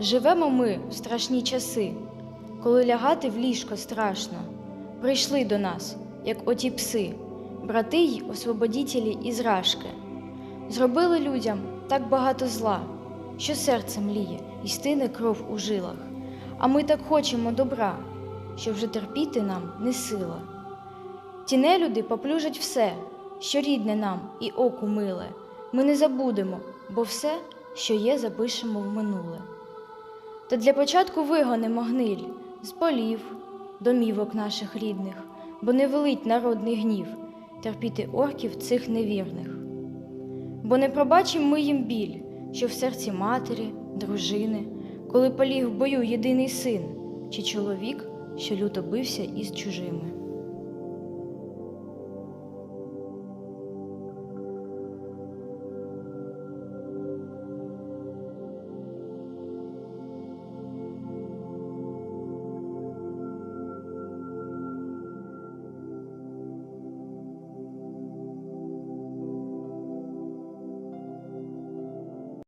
Живемо ми в страшні часи, коли лягати в ліжко страшно. Прийшли до нас, як оті пси, брати й освободітелі із рашки. Зробили людям так багато зла, що серце мліє і стине кров у жилах. А ми так хочемо добра, що вже терпіти нам не сила. Ті нелюди поплюжать все, що рідне нам і оку миле. Ми не забудемо, бо все, що є, запишемо в минуле. Та для початку вигонимо гниль з полів, домівок наших рідних, бо не велить народний гнів терпіти орків цих невірних. Бо не пробачимо ми їм біль, що в серці матері, дружини, коли поліг в бою єдиний син, чи чоловік, що люто бився із чужими.